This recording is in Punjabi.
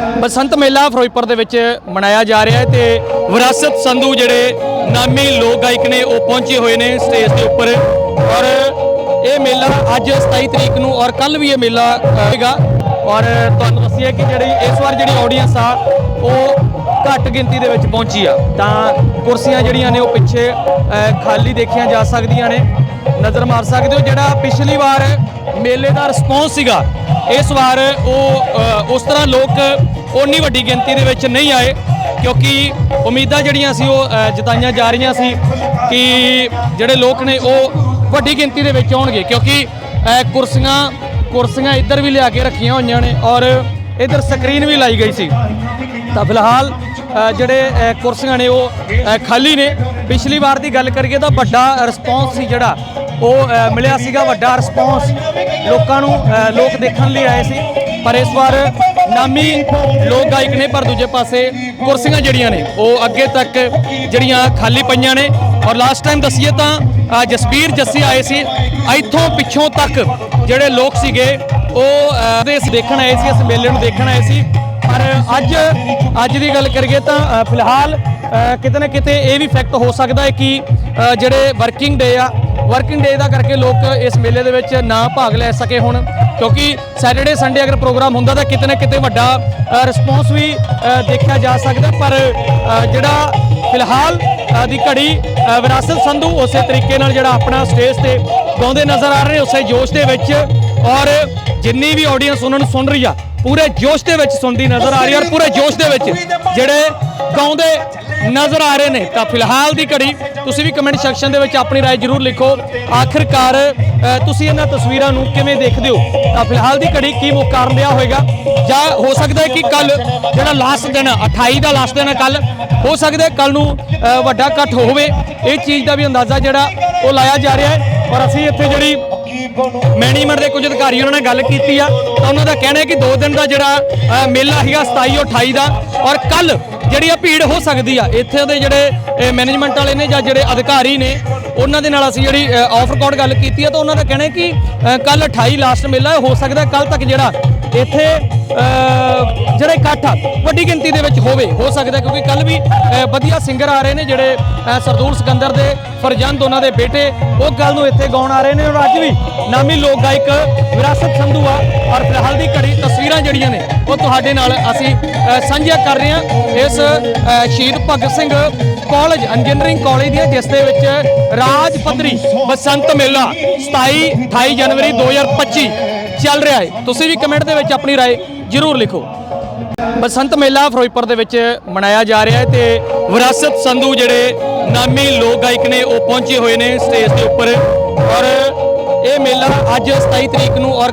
ਬਸੰਤ ਮੇਲਾ ਫਿਰੋਜ਼ਪੁਰ ਦੇ ਵਿੱਚ ਮਨਾਇਆ ਜਾ ਰਿਹਾ ਹੈ ਤੇ ਵਿਰਾਸਤ ਸੰਧੂ ਜਿਹੜੇ ਨਾਮੀ ਲੋਕ ਗਾਇਕ ਨੇ ਉਹ ਪਹੁੰਚੇ ਹੋਏ ਨੇ ਸਟੇਜ ਦੇ ਉੱਪਰ। ਔਰ ਇਹ ਮੇਲਾ ਅੱਜ 27 ਤਰੀਕ ਨੂੰ ਔਰ ਕੱਲ ਵੀ ਇਹ ਮੇਲਾ ਹੋਏਗਾ ਔਰ ਤੁਹਾਨੂੰ ਦੱਸੀਏ ਕਿ ਜਿਹੜੀ ਇਸ ਵਾਰ ਜਿਹੜੀ ਆਡੀਅנס ਆ, ਉਹ ਘੱਟ ਗਿਣਤੀ ਦੇ ਵਿੱਚ ਪਹੁੰਚੀ ਆ। ਤਾਂ ਕੁਰਸੀਆਂ ਜਿਹੜੀਆਂ ਨੇ ਉਹ ਪਿੱਛੇ ਖਾਲੀ ਦੇਖੀਆਂ ਜਾ ਸਕਦੀਆਂ ਨੇ। ਨਜ਼ਰ ਮਾਰ ਸਕਦੇ ਹੋ ਜਿਹੜਾ ਪਿਛਲੀ ਵਾਰ ਮੇਲੇ ਦਾ ਰਿਸਪੌਂਸ ਸੀਗਾ ਇਸ ਵਾਰ ਉਹ ਉਸ ਤਰ੍ਹਾਂ ਲੋਕ ਓਨੀ ਵੱਡੀ ਗਿਣਤੀ ਦੇ ਵਿੱਚ ਨਹੀਂ ਆਏ, ਕਿਉਂਕਿ ਉਮੀਦਾਂ ਜਿਹੜੀਆਂ ਸੀ ਉਹ ਜਤਾਈਆਂ ਜਾ ਰਹੀਆਂ ਸੀ ਕਿ ਜਿਹੜੇ ਲੋਕ ਨੇ ਉਹ ਵੱਡੀ ਗਿਣਤੀ ਦੇ ਵਿੱਚ ਆਉਣਗੇ, ਕਿਉਂਕਿ ਕੁਰਸੀਆਂ ਕੁਰਸੀਆਂ ਇੱਧਰ ਵੀ ਲਿਆ ਕੇ ਰੱਖੀਆਂ ਹੋਈਆਂ ਨੇ ਔਰ ਇੱਧਰ ਸਕਰੀਨ ਵੀ ਲਾਈ ਗਈ ਸੀ। ਤਾਂ ਫਿਲਹਾਲ ਜਿਹੜੇ ਕੁਰਸੀਆਂ ਨੇ ਉਹ ਖਾਲੀ ਨੇ। ਪਿਛਲੀ ਵਾਰ ਦੀ ਗੱਲ ਕਰੀਏ ਤਾਂ ਵੱਡਾ ਰਿਸਪੌਂਸ ਸੀ ਜਿਹੜਾ ਉਹ ਮਿਲਿਆ ਸੀਗਾ ਵੱਡਾ ਰਿਸਪੌਂਸ ਲੋਕਾਂ ਨੂੰ ਲੋਕ ਦੇਖਣ ਲਈ ਆਏ ਸੀ। ਪਰ ਇਸ ਵਾਰ ਨਾਮੀ ਲੋਕ ਗਾਇਕ ਨੇ ਪਰ ਦੂਜੇ ਪਾਸੇ ਕੁਰਸੀਆਂ ਜਿਹੜੀਆਂ ਨੇ ਉਹ ਅੱਗੇ ਤੱਕ ਜਿਹੜੀਆਂ ਖਾਲੀ ਪਈਆਂ ਨੇ। ਔਰ ਲਾਸਟ ਟਾਈਮ ਦਸੀਏ ਤਾਂ ਜਸਬੀਰ ਜੱਸੀ ਆਏ ਸੀ। ਇੱਥੋਂ ਪਿੱਛੋਂ ਤੱਕ ਜਿਹੜੇ ਲੋਕ ਸੀਗੇ ਉਹ ਅ, ਦੇਖਣ ਆਏ ਸੀ ਇਸ ਮੇਲੇ ਨੂੰ ਦੇਖਣ ਆਏ ਸੀ। ਪਰ ਅੱਜ ਅੱਜ ਦੀ ਗੱਲ ਕਰੀਏ ਤਾਂ ਫਿਲਹਾਲ ਕਿਤੇ ਨਾ ਕਿਤੇ ਇਹ ਵੀ ਫੈਕਟ ਹੋ ਸਕਦਾ ਹੈ ਕਿ ਜਿਹੜੇ ਵਰਕਿੰਗ ਡੇ ਆ ਵਰਕਿੰਗ ਡੇ ਦਾ ਕਰਕੇ ਲੋਕ ਇਸ ਮੇਲੇ ਦੇ ਵਿੱਚ ਨਾ ਭਾਗ ਲੈ ਸਕੇ ਹੁਣ। ਕਿਉਂਕਿ ਸੈਟਰਡੇ ਸੰਡੇ ਅਗਰ ਪ੍ਰੋਗਰਾਮ ਹੁੰਦਾ ਤਾਂ ਕਿਤੇ ਨਾ ਕਿਤੇ ਵੱਡਾ ਰਿਸਪੌਂਸ ਵੀ ਦੇਖਿਆ ਜਾ ਸਕਦਾ। ਪਰ ਜਿਹੜਾ ਫਿਲਹਾਲ ਦੀ ਘੜੀ ਵਿਰਾਸਤ ਸੰਧੂ ਉਸੇ ਤਰੀਕੇ ਨਾਲ ਜਿਹੜਾ ਆਪਣਾ ਸਟੇਜ ਤੇ ਗਾਉਂਦੇ ਨਜ਼ਰ ਆ ਰਹੇ ਉਸੇ ਜੋਸ਼ ਦੇ ਵਿੱਚ। ਔਰ ਜਿੰਨੀ ਵੀ ਆਡੀਅנס ਉਹਨਾਂ ਨੂੰ ਸੁਣ ਰਹੀ ਆ, ਪੂਰੇ ਜੋਸ਼ ਦੇ ਵਿੱਚ ਸੁਣਦੀ ਨਜ਼ਰ ਆ ਰਹੀ ਹੈ। ਔਰ ਪੂਰੇ ਜੋਸ਼ ਦੇ ਵਿੱਚ ਜਿਹੜੇ ਗਾਉਂਦੇ ਨਜ਼ਰ ਆ ਰਹੇ ਨੇ ਤਾਂ ਫਿਲਹਾਲ ਦੀ ਘੜੀ ਤੁਸੀਂ ਵੀ ਕਮੈਂਟ ਸੈਕਸ਼ਨ ਦੇ ਵਿੱਚ ਆਪਣੀ رائے ਜ਼ਰੂਰ ਲਿਖੋ ਆਖਿਰਕਾਰ ਅ, ਤੁਸੀਂ ਇਹਨਾਂ ਤਸਵੀਰਾਂ ਨੂੰ ਕਿਵੇਂ ਦੇਖਦੇ ਹੋ ਤਾਂ ਫਿਲਹਾਲ ਦੀ ਘੜੀ ਕੀ ਮੁਕਾਰਨ ਰਿਹਾ ਹੋਵੇਗਾ ਜਾਂ ਹੋ ਸਕਦਾ ਹੈ ਕਿ ਕੱਲ ਜਿਹੜਾ ਲਾਸਟ ਦਿਨ 28 ਦਾ ਲਾਸਟ ਦਿਨ ਹੈ ਕੱਲ ਹੋ ਸਕਦਾ ਹੈ ਕੱਲ ਨੂੰ ਅ, ਵੱਡਾ ਇਕੱਠ ਹੋਵੇ ਇਹ ਚੀਜ਼ ਦਾ ਵੀ ਅੰਦਾਜ਼ਾ ਜਿਹੜਾ ਉਹ ਲਾਇਆ ਜਾ ਰਿਹਾ ਹੈ ਔਰ ਅਸੀਂ ਇੱਥੇ ਜਿਹੜੀ ਮੈਨੇਜਮੈਂਟ ਦੇ ਕੁਝ ਅਧਿਕਾਰੀ ਉਹਨਾਂ ਨਾਲ ਗੱਲ ਕੀਤੀ ਆ ਤਾਂ ਉਹਨਾਂ ਦਾ ਕਹਿਣਾ ਹੈ ਕਿ 2 ਦਿਨ ਦਾ ਜਿਹੜਾ ਅ, ਮੇਲਾ ਹੈਗਾ 27 ਔਰ 28 ਦਾ ਔਰ ਕੱਲ ਜਿਹੜੀ ਆ ਭੀੜ ਹੋ ਸਕਦੀ ਆ ਇੱਥੇ ਦੇ ਜਿਹੜੇ ਮੈਨੇਜਮੈਂਟ ਵਾਲੇ ਨੇ ਜਾਂ ਜਿਹੜੇ ਅਧਿਕਾਰੀ ਨੇ ਉਹਨਾਂ ਦੇ ਨਾਲ ਅਸੀਂ ਜਿਹੜੀ ਆਫ ਰਿਕਾਰਡ ਗੱਲ ਕੀਤੀ ਆ ਤਾਂ ਉਹਨਾਂ ਦਾ ਕਹਿਣਾ ਕਿ ਕੱਲ 28 ਲਾਸਟ ਮੇਲਾ ਹੋ ਸਕਦਾ ਕੱਲ ਤੱਕ ਜਿਹੜਾ ਇੱਥੇ ਅ, ਜਿਹੜਾ ਇਕੱਠ ਆ ਵੱਡੀ ਗਿਣਤੀ ਦੇ ਵਿੱਚ ਹੋਵੇ ਹੋ ਸਕਦਾ ਕਿਉਂਕਿ ਕੱਲ ਵੀ ਵਧੀਆ ਸਿੰਗਰ ਆ ਰਹੇ ਨੇ ਜਿਹੜੇ ਸਰਦੂਲ ਸਿਕੰਦਰ ਦੇ ਫਰਜ਼ੰਦ ਉਹਨਾਂ ਦੇ ਬੇਟੇ ਉਹ ਗੱਲ ਨੂੰ ਇੱਥੇ ਗਾਉਣ ਆ ਰਹੇ ਨੇ ਔਰ ਅੱਜ ਵੀ ਨਾਮੀ ਲੋਕ ਗਾਇਕ ਵਿਰਾਸਤ ਸੰਧੂ ਆ ਔਰ ਫਿਲਹਾਲ ਦੀ ਘੜੀ ਤਸਵੀਰਾਂ ਜਿਹੜੀਆਂ ਨੇ ਉਹ ਤੁਹਾਡੇ ਨਾਲ ਅਸੀਂ ਅ, ਸਾਂਝੀਆਂ ਕਰ ਰਹੇ ਹਾਂ ਇਸ ਅ, Shaheed Bhagat Singh college engineering college ਦੀਆਂ ਜਿਸ ਦੇ ਵਿੱਚ ਰਾਜ ਪੱਧਰੀ ਬਸੰਤ ਮੇਲਾ 27 28 ਜਨਵਰੀ 2025 ਚੱਲ ਰਿਹਾ ਹੈ ਤੁਸੀਂ ਵੀ ਕਮੈਂਟ ਦੇ ਵਿੱਚ ਆਪਣੀ رائے ਜ਼ਰੂਰ ਲਿਖੋ ਬਸੰਤ ਮੇਲਾ ਫਿਰੋਜ਼ਪੁਰ ਦੇ ਵਿੱਚ ਮਨਾਇਆ ਜਾ ਰਿਹਾ ਹੈ ਤੇ ਵਿਰਾਸਤ ਸੰਧੂ ਜਿਹੜੇ ਨਾਮੀ ਲੋਕ ਗਾਇਕ ਨੇ ਉਹ ਪਹੁੰਚੇ ਹੋਏ ਨੇ ਸਟੇਜ ਦੇ ਉੱਪਰ ਔਰ ਇਹ ਮੇਲਾ ਅੱਜ 27 ਤਰੀਕ ਨੂੰ ਔਰ